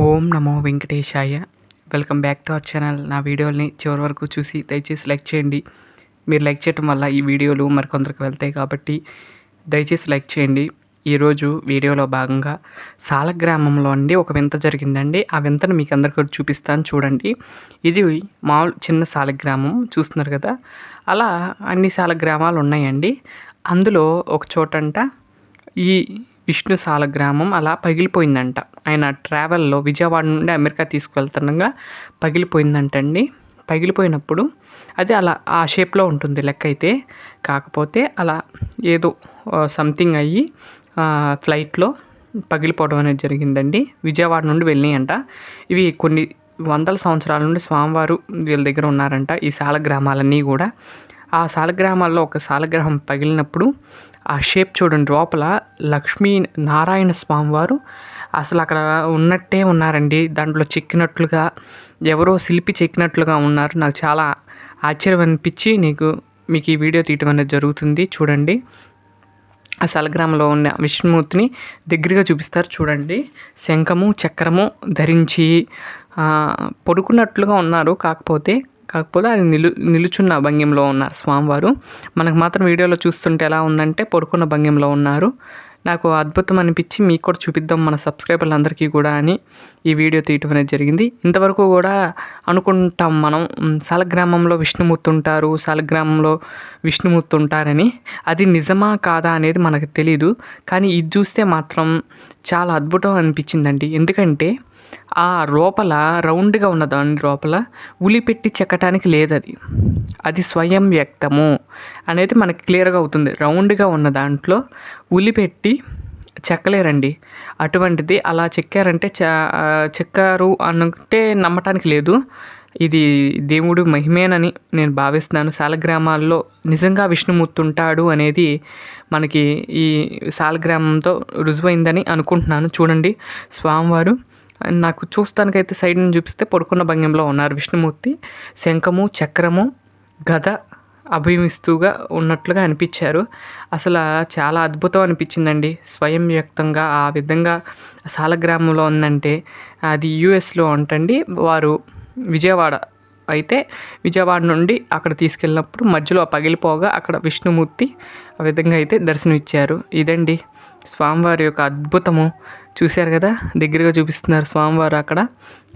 ఓం నమో వెంకటేశాయ. Welcome back to our channel. నా వీడియోని చివరి వరకు చూసి దయచేసి లైక్ చేయండి. మీరు లైక్ చేయడం వల్ల ఈ వీడియోలు మరికొందరికి వెళ్తాయి కాబట్టి దయచేసి లైక్ చేయండి. ఈరోజు వీడియోలో భాగంగా సాల గ్రామంలో అండి ఒక వింత జరిగిందండి. ఆ వింతను మీకు అందరికీ చూపిస్తాను చూడండి. ఇది మామూలు చిన్న సాల గ్రామం చూస్తున్నారు కదా? అలా అన్ని సాల గ్రామాలు ఉన్నాయండి. అందులో ఒక చోటంట ఈ విష్ణు సాల గ్రామం అలా పగిలిపోయిందంట. ఆయన ట్రావెల్లో విజయవాడ నుండి అమెరికా తీసుకువెళ్తుండగా పగిలిపోయిందంటండి. పగిలిపోయినప్పుడు అది అలా ఆ షేప్లో ఉంటుంది లెక్క అయితే కాకపోతే అలా ఏదో సంథింగ్ అయ్యి ఫ్లైట్లో పగిలిపోవడం అనేది జరిగిందండి. విజయవాడ నుండి వెళ్ళినాయంట. ఇవి కొన్ని వందల సంవత్సరాల నుండి స్వామివారు వీళ్ళ దగ్గర ఉన్నారంట ఈ సాల గ్రామాలన్నీ కూడా. ఆ సాలగ్రామాల్లో ఒక సాలగ్రహం పగిలినప్పుడు ఆ షేప్ చూడండి లోపల లక్ష్మీ నారాయణ స్వామి వారు. అసలు అక్కడ ఉన్నట్టే ఉన్నారండి. దాంట్లో చెక్కినట్లుగా ఎవరో శిల్పి చెక్కినట్లుగా ఉన్నారు. నాకు చాలా ఆశ్చర్యం అనిపించి నీకు మీకు ఈ వీడియో తీయటం అనేది జరుగుతుంది. చూడండి. ఆ సలగ్రామంలో ఉన్న విష్ణుమూర్తిని దగ్గరగా చూపిస్తారు. చూడండి. శంఖము చక్రము ధరించి పడుకున్నట్లుగా ఉన్నారు. కాకపోతే కాకపోతే అది నిలు నిలుచున్న భంగిమలో ఉన్నారు స్వామివారు. మనకు మాత్రం వీడియోలో చూస్తుంటే ఎలా ఉందంటే పడుకున్న భంగిమలో ఉన్నారు. నాకు అద్భుతం అనిపించి మీకు కూడా చూపిద్దాం మన సబ్స్క్రైబర్లందరికీ కూడా అని ఈ వీడియో తీయటం అనేది జరిగింది. ఇంతవరకు కూడా అనుకుంటాం మనం సాలగ్రామంలో విష్ణుమూర్తి ఉంటారు సాలగ్రామంలో విష్ణుమూర్తి ఉంటారని. అది నిజమా కాదా అనేది మనకు తెలీదు. కానీ ఇది చూస్తే మాత్రం చాలా అద్భుతం అనిపించిందండి. ఎందుకంటే ఆ లోపల రౌండ్గా ఉన్న దాని లోపల ఉలి పెట్టి చెక్కటానికి లేదు అది అది స్వయం వ్యక్తము అనేది మనకి క్లియర్గా అవుతుంది. రౌండ్గా ఉన్న దాంట్లో ఉలి పెట్టి చెక్కలేరండి. అటువంటిది అలా చెక్కారంటే చెక్కారు అనంటే నమ్మటానికి లేదు. ఇది దేవుడు మహిమేనని నేను భావిస్తున్నాను. సాలగ్రామాల్లో నిజంగా విష్ణుమూర్తి ఉంటాడు అనేది మనకి ఈ సాలగ్రామంతో రుజువైందని అనుకుంటున్నాను. చూడండి స్వామివారు నాకు చూస్తానికైతే సైడ్ నుంచి చూపిస్తే పడుకున్న భంగిమలో ఉన్నారు విష్ణుమూర్తి. శంఖము చక్రము గద అభిమిస్తూగా ఉన్నట్లుగా అనిపించారు. అసలు చాలా అద్భుతం అనిపించిందండి. స్వయం వ్యక్తంగా ఆ విధంగా సాలగ్రామంలో ఉందంటే అది యుఎస్లో ఉంటండి. వారు విజయవాడ అయితే విజయవాడ నుండి అక్కడ తీసుకెళ్ళినప్పుడు మధ్యలో పగిలిపోగా అక్కడ విష్ణుమూర్తి ఆ విధంగా అయితే దర్శనమిచ్చారు. ఇదండి స్వామివారి యొక్క అద్భుతము. చూశారు కదా? దగ్గరగా చూపిస్తున్నారు స్వామివారు అక్కడ.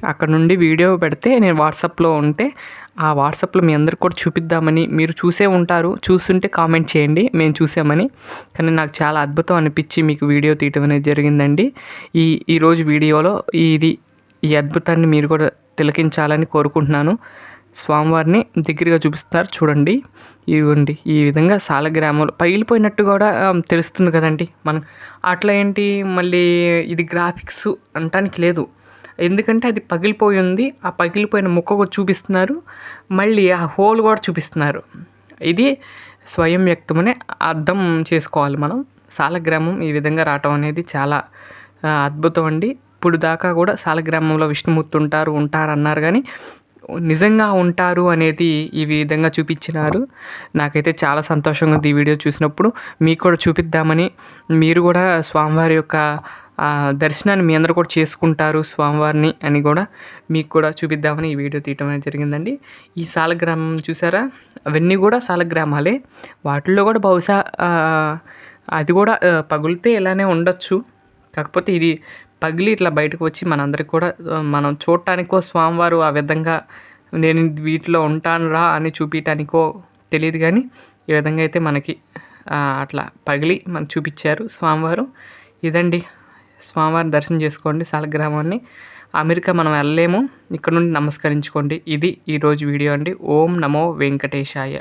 అక్కడ నుండి వీడియో పెడితే నేను వాట్సాప్లో ఉంటే ఆ వాట్సాప్లో మీ అందరికి కూడా చూపిద్దామని మీరు చూసే ఉంటారు. చూస్తుంటే కామెంట్ చేయండి మేము చూసామని. కానీ నాకు చాలా అద్భుతం అనిపించి మీకు వీడియో తీయటం అనేది జరిగిందండి. ఈ ఈరోజు వీడియోలో ఇది ఈ అద్భుతాన్ని మీరు కూడా తిలకించాలని కోరుకుంటున్నాను. స్వామివారిని దగ్గరగా చూపిస్తారు. చూడండి. ఇవ్వండి ఈ విధంగా సాలగ్రామంలో పగిలిపోయినట్టు కూడా తెలుస్తుంది కదండి. మనం అట్లా ఏంటి? మళ్ళీ ఇది గ్రాఫిక్స్ అంటానికి లేదు. ఎందుకంటే అది పగిలిపోయి ఉంది. ఆ పగిలిపోయిన ముక్క కూడా చూపిస్తున్నారు. మళ్ళీ ఆ హోల్ కూడా చూపిస్తున్నారు. ఇది స్వయం వ్యక్తమనే అర్థం చేసుకోవాలి మనం. సాలగ్రామం ఈ విధంగా రావటం అనేది చాలా అద్భుతం అండి. ఇప్పుడు దాకా కూడా సాలగ్రామంలో విష్ణుమూర్తి ఉంటారు ఉంటారు అన్నారు కానీ నిజంగా ఉంటారు అనేది ఈ విధంగా చూపించినారు. నాకైతే చాలా సంతోషంగా ఉంది ఈ వీడియో చూసినప్పుడు. మీకు కూడా చూపిద్దామని మీరు కూడా స్వామివారి యొక్క దర్శనాన్ని మీ అందరూ కూడా చేసుకుంటారు స్వామివారిని అని కూడా మీకు కూడా చూపిద్దామని ఈ వీడియో తీయటం అనేది జరిగిందండి. ఈ సాలగ్రామం చూసారా? అవన్నీ కూడా సాలగ్రామాలే. వాటిల్లో కూడా బహుశా అది కూడా పగులితే ఇలానే ఉండొచ్చు. కాకపోతే ఇది పగిలి ఇట్లా బయటకు వచ్చి మనందరికి కూడా మనం చూడటానికో స్వామివారు ఆ విధంగా నేను వీటిలో ఉంటాను రా అని చూపించటానికో తెలియదు కానీ ఈ విధంగా అయితే మనకి అట్లా పగిలి మనకు చూపించారు స్వామివారు. ఇదండి. స్వామివారిని దర్శనం చేసుకోండి సాలగ్రామాన్ని. అమెరికా మనం వెళ్ళలేము. ఇక్కడ నుండి నమస్కరించుకోండి. ఇది ఈరోజు వీడియో అండి. ఓం నమో వెంకటేశాయ.